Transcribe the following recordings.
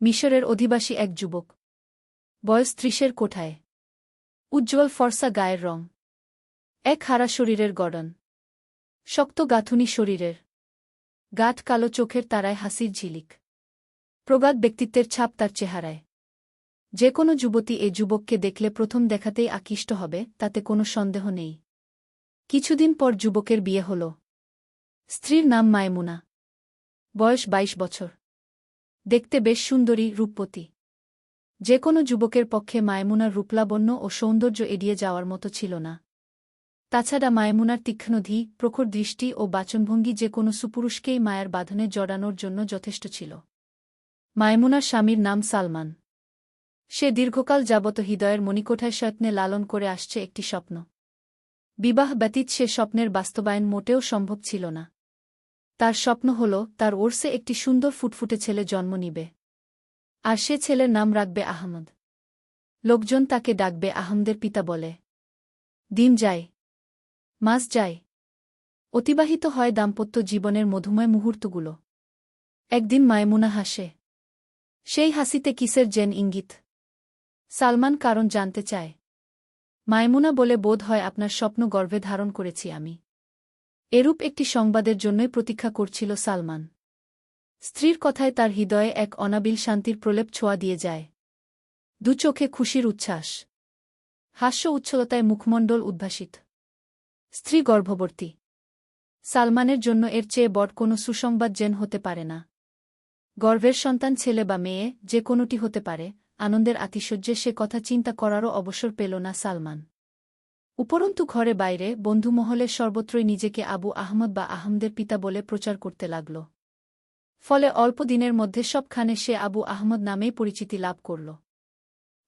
মিশরের অধিবাসী এক যুবক। বয়স ত্রিশের কোঠায়। উজ্জ্বল ফর্সা গায়ের রং। এক হারা শরীরের গড়ন। শক্ত গাঁথুনি শরীরের। গাঠ কালো চোখের তারায় হাসির ঝিলিক। প্রগাত ব্যক্তিত্বের ছাপ তার চেহারায়। যে কোনো যুবতী এ যুবককে দেখলে প্রথম দেখাতেই আকৃষ্ট হবে, তাতে কোনো সন্দেহ নেই। কিছুদিন পর যুবকের বিয়ে হল। স্ত্রীর নাম মায়মুনা। বয়স ২২ বছর। দেখতে বেশ সুন্দরী রূপপতি যে কোনো যুবকের পক্ষে মায়মুনার রূপলাবণ্য ও সৌন্দর্য এড়িয়ে যাওয়ার মতো ছিল না। তাছাড়া মায়মুনার তীক্ষ্ণধি প্রখর দৃষ্টি ও বাচনভঙ্গি যে কোনো সুপুরুষকেই মায়ার বাঁধনে জড়ানোর জন্য যথেষ্ট ছিল। মায়মুনার স্বামীর নাম সালমান। সে দীর্ঘকাল যাবত হৃদয়ের মণিকোঠায় স্বপ্নে লালন করে আসছে একটি স্বপ্ন। বিবাহ ব্যতীত সে স্বপ্নের বাস্তবায়ন মোটেও সম্ভব ছিল না। তার স্বপ্ন হল, তার ওর্সে একটি সুন্দর ফুটফুটে ছেলে জন্ম নিবে। আর সে ছেলের নাম রাখবে আহমদ। লোকজন তাকে ডাকবে, আহমদের পিতা বলে, দিন যায়, মাস যায়। অতিবাহিত হয় দাম্পত্য জীবনের মধুময় মুহূর্তগুলো। একদিন মায়মুনা হাসে, সেই হাসিতে কিসের জেন ইঙ্গিত? সালমান কারণ জানতে চায়। মায়মুনা বলে, বোধ হয় আপনার স্বপ্ন গর্ভে ধারণ করেছি আমি। এরূপ একটি সংবাদের জন্যই প্রতীক্ষা করছিল সালমান। স্ত্রীর কথায় তার হৃদয়ে এক অনাবিল শান্তির প্রলেপ ছোঁয়া দিয়ে যায়। দু চোখে খুশির উচ্ছ্বাস। হাস্য উচ্ছলতায় মুখমণ্ডল উদ্ভাসিত। স্ত্রী গর্ভবর্তী সালমানের জন্য এর চেয়ে বড় কোনো সুসংবাদ জেন হতে পারে না। গর্ভের সন্তান ছেলে বা মেয়ে, যে কোনোটি হতে পারে, আনন্দের আতিশয্যে সে কথা চিন্তা করারও অবসর পেল না সালমান। উপরন্তু ঘরে বাইরে বন্ধুমহলে সর্বত্রই নিজেকে আবু আহমদ বা আহমদের পিতা বলে প্রচার করতে লাগল। ফলে অল্প দিনের মধ্যে সবখানে সে আবু আহমদ নামেই পরিচিতি লাভ করল।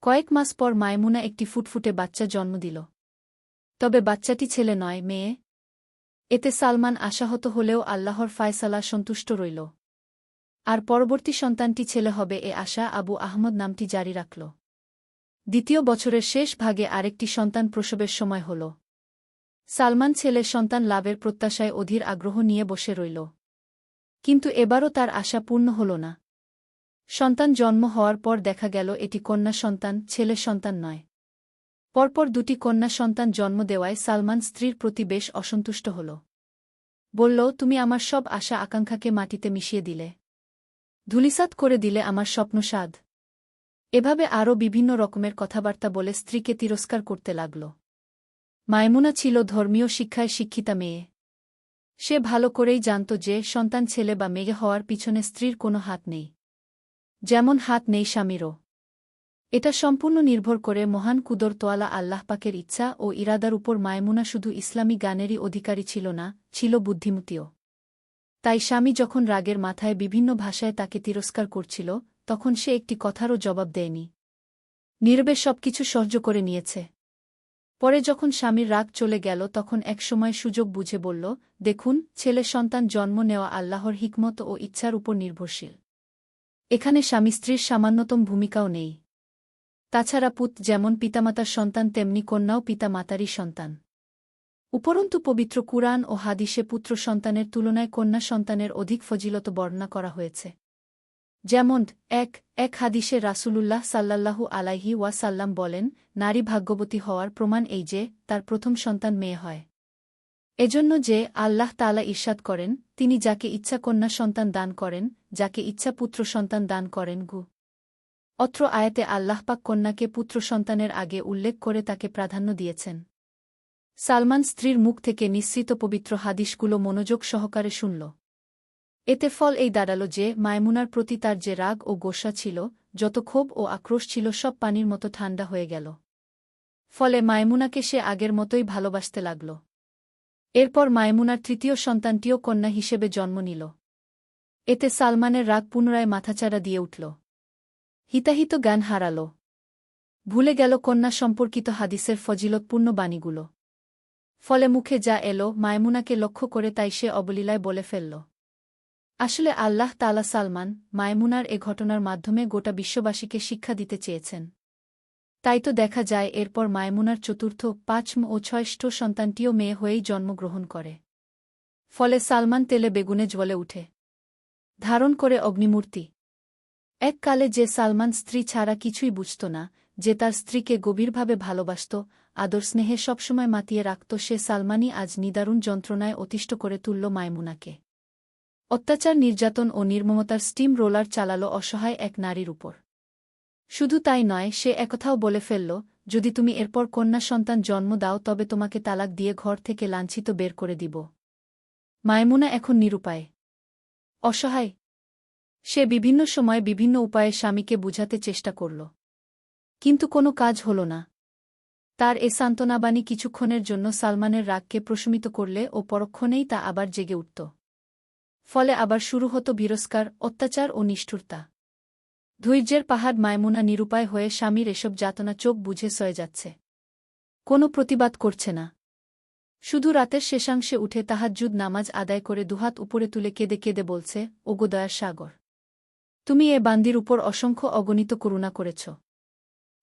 কয়েক মাস পর মায়মুনা একটি ফুটফুটে বাচ্চা জন্ম দিল। তবে বাচ্চাটি ছেলে নয়, মেয়ে। এতে সালমান আশাহত হলেও আল্লাহর ফায়সালা সন্তুষ্ট রইল। আর পরবর্তী সন্তানটি ছেলে হবে এ আশা আবু আহমদ নামটি জারি রাখল। দ্বিতীয় বছরের শেষ ভাগে আরেকটি সন্তান প্রসবের সময় হল। সালমান ছেলে সন্তান লাভের প্রত্যাশায় অধীর আগ্রহ নিয়ে বসে রইল। কিন্তু এবারও তার আশা পূর্ণ হল না। সন্তান জন্ম হওয়ার পর দেখা গেল এটি কন্যা সন্তান, ছেলে সন্তান নয়। পরপর দুটি কন্যা সন্তান জন্ম দেওয়ায় সালমান স্ত্রীর প্রতি বেশ অসন্তুষ্ট হল। বলল, তুমি আমার সব আশা আকাঙ্ক্ষাকে মাটিতে মিশিয়ে দিলে। ধুলিসাত করে দিলে আমার স্বপ্নসাদ। এভাবে আরও বিভিন্ন রকমের কথাবার্তা বলে স্ত্রীকে তিরস্কার করতে লাগল। মায়মুনা ছিল ধর্মীয় শিক্ষায় শিক্ষিতা মেয়ে। সে ভালো করেই জানত যে সন্তান ছেলে বা মেয়ে হওয়ার পিছনে স্ত্রীর কোনো হাত নেই। যেমন হাত নেই স্বামীরও। এটা সম্পূর্ণ নির্ভর করে মহান কুদর তোয়ালা আল্লাহ পাকের ইচ্ছা ও ইরাদার উপর মায়মুনা শুধু ইসলামী গানেরই অধিকারী ছিল না, ছিল বুদ্ধিমতীও। তাই স্বামী যখন রাগের মাথায় বিভিন্ন ভাষায় তাকে তিরস্কার করছিল তখন সে একটি কথারও জবাব দেয়নি। নীরবে সবকিছু সহ্য করে নিয়েছে। পরে যখন স্বামীর রাগ চলে গেল, তখন একসময় সুযোগ বুঝে বলল, দেখুন, ছেলে সন্তান জন্ম নেওয়া আল্লাহর হিকমত ও ইচ্ছার উপর নির্ভরশীল। এখানে স্বামী স্ত্রীর সামান্যতম ভূমিকাও নেই। তাছাড়া পুত যেমন পিতামাতার সন্তান, তেমনি কন্যাও পিতামাতারই সন্তান। উপরন্তু পবিত্র কুরআন ও হাদিসে পুত্র সন্তানের তুলনায় কন্যা সন্তানের অধিক ফজিলত বর্ণনা করা হয়েছে। যেমন, এক এক হাদিসে রাসূলুল্লাহ সাল্লাল্লাহু আলাইহি ওয়াসাল্লাম বলেন, নারী ভাগ্যবতী হওয়ার প্রমাণ এই যে, তার প্রথম সন্তান মেয়ে হয়। এজন্য যে, আল্লাহ তালা ঈর্ষাদ করেন, তিনি যাকে ইচ্ছা কন্যা সন্তান দান করেন, যাকে ইচ্ছা পুত্র সন্তান দান করেন গু। অত্র আয়াতে আল্লাহপাক কন্যাকে পুত্র সন্তানের আগে উল্লেখ করে তাকে প্রাধান্য দিয়েছেন। সালমান স্ত্রীর মুখ থেকে নিশ্চিত পবিত্র হাদিসগুলো মনোযোগ সহকারে শুনল। এতে ফল এই দাঁড়াল যে মায়মুনার প্রতি তার যে রাগ ও গোসা ছিল, যত ক্ষোভ ও আক্রোশ ছিল সব পানির মতো ঠান্ডা হয়ে গেল। ফলে মায়মুনাকে সে আগের মতোই ভালোবাসতে লাগল। এরপর মায়মুনার তৃতীয় সন্তানটিও কন্যা হিসেবে জন্ম নিল। এতে সালমানের রাগ পুনরায় মাথাচাড়া দিয়ে উঠল। হিতাহিত জ্ঞান হারাল। ভুলে গেল কন্যা সম্পর্কিত হাদিসের ফজিলতপূর্ণ বাণীগুলো। ফলে মুখে যা এলো মায়মুনাকে লক্ষ্য করে তাই সে অবলীলায় বলে ফেলল। আসলে আল্লাহ তালা সালমান মায়মুনার এ ঘটনার মাধ্যমে গোটা বিশ্ববাসীকে শিক্ষা দিতে চেয়েছেন। তাই তো দেখা যায়, এরপর মায়মুনার চতুর্থ, পাঁচম ও ছয়ষ্ঠ সন্তানটিও মেয়ে হয়েই জন্মগ্রহণ করে। ফলে সালমান তেলে বেগুনে জ্বলে উঠে। ধারণ করে অগ্নিমূর্তি। এককালে যে সালমান স্ত্রী ছাড়া কিছুই বুঝত না, যে তার স্ত্রীকে গভীরভাবে ভালোবাসত, আদর স্নেহে সবসময় মাতিয়ে রাখত, সে সালমানই আজ নিদারুণ যন্ত্রণায় অতিষ্ঠ করে তুলল মায়মুনাকে অত্যাচার, নির্যাতন ও নির্মমতার স্টিম রোলার চালাল অসহায় এক নারীর উপর। শুধু তাই নয়, সে একথাও বলে ফেলল, যদি তুমি এরপর কন্যা সন্তান জন্ম দাও, তবে তোমাকে তালাক দিয়ে ঘর থেকে লাঞ্ছিত বের করে দিব। মায়মুনা এখন নিরুপায়। অসহায়। সে বিভিন্ন সময় বিভিন্ন উপায়ে স্বামীকে বুঝাতে চেষ্টা করল। কিন্তু কোনো কাজ হল না। তার এ সান্ত্বনাবাণী কিছুক্ষণের জন্য সালমানের রাগকে প্রশমিত করলে ও পরক্ষণেই তা আবার জেগে উঠত। ফলে আবার শুরু হতো বিরস্কার, অত্যাচার ও নিষ্ঠুরতা। ধৈর্যের পাহাড় মায়মুনা নিরুপায় হয়ে স্বামীর এসব যাতনা চোখ বুঝে সয়ে যাচ্ছে। কোনো প্রতিবাদ করছে না। শুধু রাতের শেষাংশে উঠে তাহাজ্জুদ নামাজ আদায় করে দুহাত উপরে তুলে কেঁদে কেঁদে বলছে ওগোদয়ার সাগর, তুমি এ বান্দির উপর অসংখ্য অগণিত করুণা করেছ।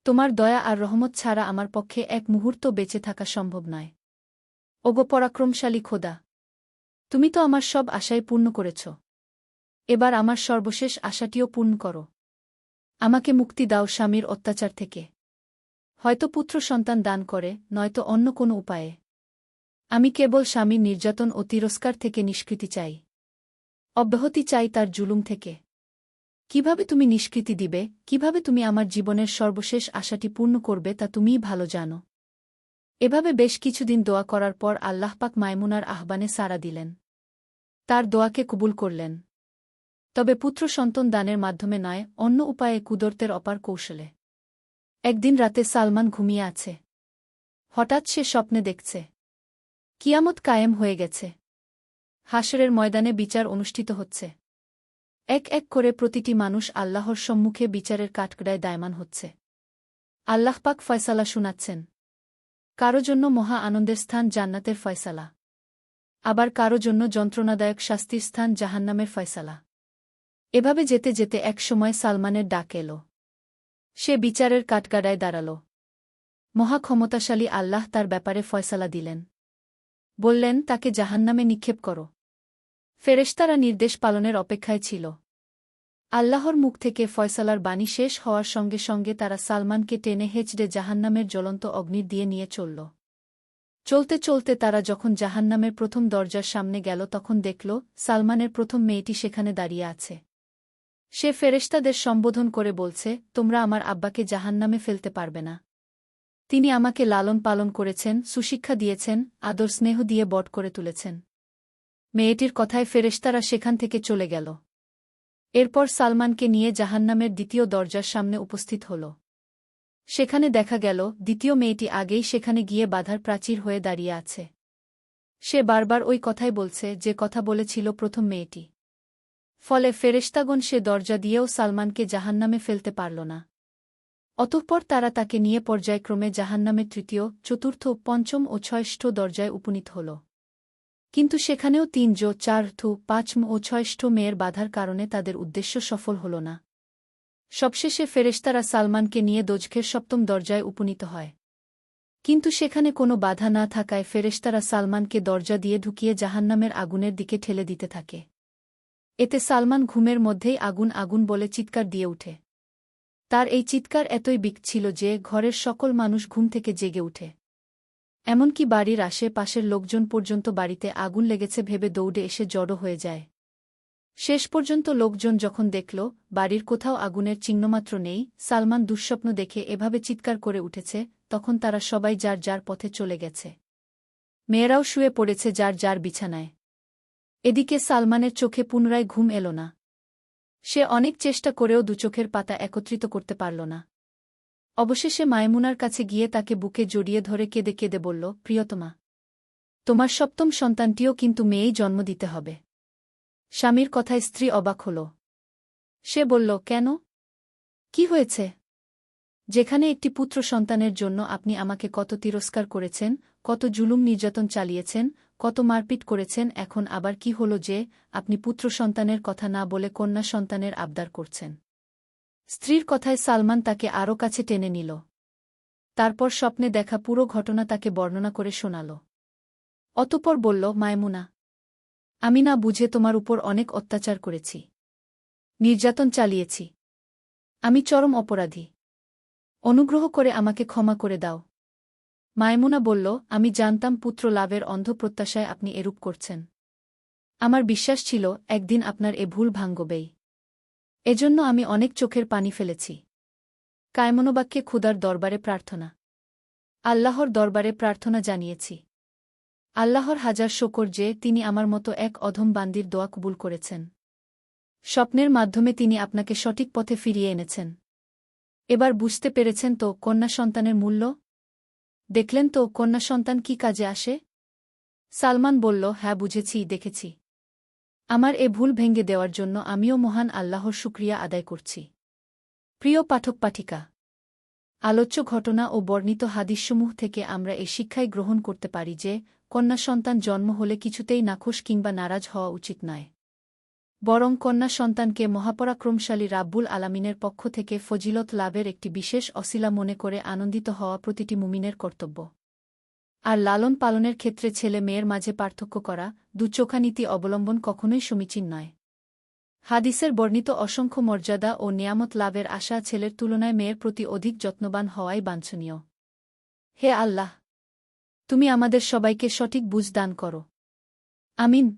তোমার দয়া আর রহমত ছাড়া আমার পক্ষে এক মুহূর্ত বেঁচে থাকা সম্ভব নয়। ওগো পরাক্রমশালী খোদা তুমি তো আমার সব আশাই পূর্ণ করেছ। এবার আমার সর্বশেষ আশাটিও পূর্ণ করো। আমাকে মুক্তি দাও স্বামীর অত্যাচার থেকে। হয়তো পুত্র সন্তান দান করে, নয়তো অন্য কোনো উপায়ে। আমি কেবল স্বামীর নির্যাতন ও তিরস্কার থেকে নিষ্কৃতি চাই। অব্যাহতি চাই তার জুলুম থেকে। কীভাবে তুমি নিষ্কৃতি দিবে, কীভাবে তুমি আমার জীবনের সর্বশেষ আশাটি পূর্ণ করবে তা তুমিই ভালো জানো। এভাবে বেশ কিছুদিন দোয়া করার পর আল্লাহপাক মায়মুনার আহ্বানে সাড়া দিলেন। তার দোয়াকে কবুল করলেন। তবে পুত্র সন্তান দানের মাধ্যমে নয়, অন্য উপায়ে কুদরতের অপার কৌশলে। একদিন রাতে সালমান ঘুমিয়ে আছে। হঠাৎ সে স্বপ্নে দেখছে। কিয়ামত কায়েম হয়ে গেছে। হাসরের ময়দানে বিচার অনুষ্ঠিত হচ্ছে। এক এক করে প্রতিটি মানুষ আল্লাহর সম্মুখে বিচারের কাঠকড়ায় দায়মান হচ্ছে। আল্লাহপাক ফয়সালা শুনাচ্ছেন। কারও জন্য মহা আনন্দের স্থান জান্নাতের ফয়সালা। আবার কারও জন্য যন্ত্রণাদায়ক শাস্তির স্থান জাহান্নামের ফয়সালা। এভাবে যেতে যেতে এক সময় সালমানের ডাক এল। সে বিচারের কাঠগাড়ায় দাঁড়াল। মহাক্ষমতাশালী আল্লাহ তার ব্যাপারে ফয়সালা দিলেন। বললেন, তাকে জাহান্নামে নিক্ষেপ করো। ফেরেশতারা নির্দেশ পালনের অপেক্ষায় ছিল। আল্লাহর মুখ থেকে ফয়সালার বাণী শেষ হওয়ার সঙ্গে সঙ্গে তারা সালমানকে টেনে হেঁচড়ে জাহান্নামের জ্বলন্ত অগ্নি দিয়ে নিয়ে চলল। চলতে চলতে তারা যখন জাহান্নামের প্রথম দরজার সামনে গেল, তখন দেখল সালমানের প্রথম মেয়েটি সেখানে দাঁড়িয়ে আছে। সে ফেরেশতাদের সম্বোধন করে বলছে, তোমরা আমার আব্বাকে জাহান্নামে ফেলতে পারবে না। তিনি আমাকে লালন পালন করেছেন, সুশিক্ষা দিয়েছেন, আদর স্নেহ দিয়ে বট করে তুলেছেন। মেয়েটির কথায় ফেরেশতারা সেখান থেকে চলে গেল। এরপর সালমানকে নিয়ে জাহান্নামের দ্বিতীয় দরজার সামনে উপস্থিত হল। সেখানে দেখা গেল, দ্বিতীয় মেয়েটি আগেই সেখানে গিয়ে বাধার প্রাচীর হয়ে দাঁড়িয়ে আছে। সে বারবার ওই কথাই বলছে, যে কথা বলেছিল প্রথম মেয়েটি। ফলে ফেরেশতাগণ সে দরজা দিয়েও সালমানকে জাহান্নামে ফেলতে পারল না। অতঃপর তারা তাকে নিয়ে পর্যায়ক্রমে জাহান্নামের তৃতীয়, চতুর্থ, পঞ্চম ও ছয়ষ্ঠ দরজায় উপনীত হল। কিন্তু সেখানেও তিন জো, চার থু পাঁচ ও ছয়ষ্ঠ মেয়ের বাধার কারণে তাদের উদ্দেশ্য সফল হল না। সবশেষে ফেরেশতারা সালমানকে নিয়ে দোজখের সপ্তম দরজায় উপনীত হয়। কিন্তু সেখানে কোনো বাধা না থাকায় ফেরেশতারা সালমানকে দরজা দিয়ে ঢুকিয়ে জাহান্নামের আগুনের দিকে ঠেলে দিতে থাকে। এতে সালমান ঘুমের মধ্যেই আগুন আগুন বলে চিৎকার দিয়ে উঠে। তার এই চিৎকার এতই বিক ছিল যে ঘরের সকল মানুষ ঘুম থেকে জেগে উঠে। এমনকি বাড়ির আশেপাশের লোকজন পর্যন্ত বাড়িতে আগুন লেগেছে ভেবে দৌড়ে এসে জড়ো হয়ে যায়। শেষ পর্যন্ত লোকজন যখন দেখল, বাড়ির কোথাও আগুনের চিহ্নমাত্র নেই, সালমান দুঃস্বপ্ন দেখে এভাবে চিৎকার করে উঠেছে, তখন তারা সবাই যার যার পথে চলে গেছে। মেয়েরাও শুয়ে পড়েছে যার যার বিছানায়। এদিকে সালমানের চোখে পুনরায় ঘুম এল না। সে অনেক চেষ্টা করেও দুচোখের পাতা একত্রিত করতে পারল না। অবশেষে মায়মুনার কাছে গিয়ে তাকে বুকে জড়িয়ে ধরে কেঁদে কেঁদে বলল, প্রিয়তমা, তোমার সপ্তম সন্তানটিও কিন্তু মেয়েই জন্ম দিতে হবে স্বামীর কথায় স্ত্রী অবাক হল। সে বলল, কেন? কি হয়েছে? যেখানে একটি পুত্র সন্তানের জন্য আপনি আমাকে কত তিরস্কার করেছেন, কত জুলুম নির্যাতন চালিয়েছেন, কত মারপিট করেছেন, এখন আবার কি হল যে আপনি পুত্র সন্তানের কথা না বলে কন্যা সন্তানের আবদার করছেন? স্ত্রীর কথায় সালমান তাকে আরও কাছে টেনে নিল। তারপর স্বপ্নে দেখা পুরো ঘটনা তাকে বর্ণনা করে শোনাল। অতপর বলল, মায়মুনা, আমি না বুঝে তোমার উপর অনেক অত্যাচার করেছি। নির্যাতন চালিয়েছি। আমি চরম অপরাধী। অনুগ্রহ করে আমাকে ক্ষমা করে দাও। মায়মুনা বলল, আমি জানতাম পুত্র লাভের অন্ধ প্রত্যাশায় আপনি এরূপ করছেন। আমার বিশ্বাস ছিল, একদিন আপনার এ ভুল ভাঙ্গবেই এজন্য আমি অনেক চোখের পানি ফেলেছি। কায়মনোবাক্যে ক্ষুদার দরবারে প্রার্থনা। আল্লাহর দরবারে প্রার্থনা জানিয়েছি। আল্লাহর হাজার শকর যে তিনি আমার মতো এক অধম বান্দির দোয়া কবুল করেছেন। স্বপ্নের মাধ্যমে তিনি আপনাকে সঠিক পথে ফিরিয়ে এনেছেন। এবার বুঝতে পেরেছেন তো কন্যা সন্তানের মূল্য? দেখলেন তো কন্যা সন্তান কি কাজে আসে? সালমান বলল হ্যাঁ বুঝেছি, দেখেছি। আমার এ ভুল ভেঙে দেওয়ার জন্য আমিও মহান আল্লাহর শুক্রিয়া আদায় করছি। প্রিয় পাঠক পাঠিকা, আলোচ্য ঘটনা ও বর্ণিত হাদিসসমূহ থেকে আমরা এ শিক্ষাই গ্রহণ করতে পারি যে, কন্যা সন্তান জন্ম হলে কিছুতেই নাখোশ কিংবা নারাজ হওয়া উচিত নয়। বরং কন্যা সন্তানকে মহাপরাক্রমশালী রাব্বুল আলামিনের পক্ষ থেকে ফজিলত লাভের একটি বিশেষ অশিলা মনে করে আনন্দিত হওয়া প্রতিটি মুমিনের কর্তব্য। আর লালন পালনের ক্ষেত্রে ছেলে মেয়ের মাঝে পার্থক্য করা দুচোখানীতি অবলম্বন কখনোই সমীচীন নয়। হাদিসের বর্ণিত অসংখ্য মর্যাদা ও নিয়ামত লাভের আশা ছেলের তুলনায় মেয়ের প্রতি অধিক যত্নবান হওয়াই বাঞ্ছনীয়। হে আল্লাহ! তুমি আমাদের সবাইকে সঠিক বুঝ দান করো। আমিন।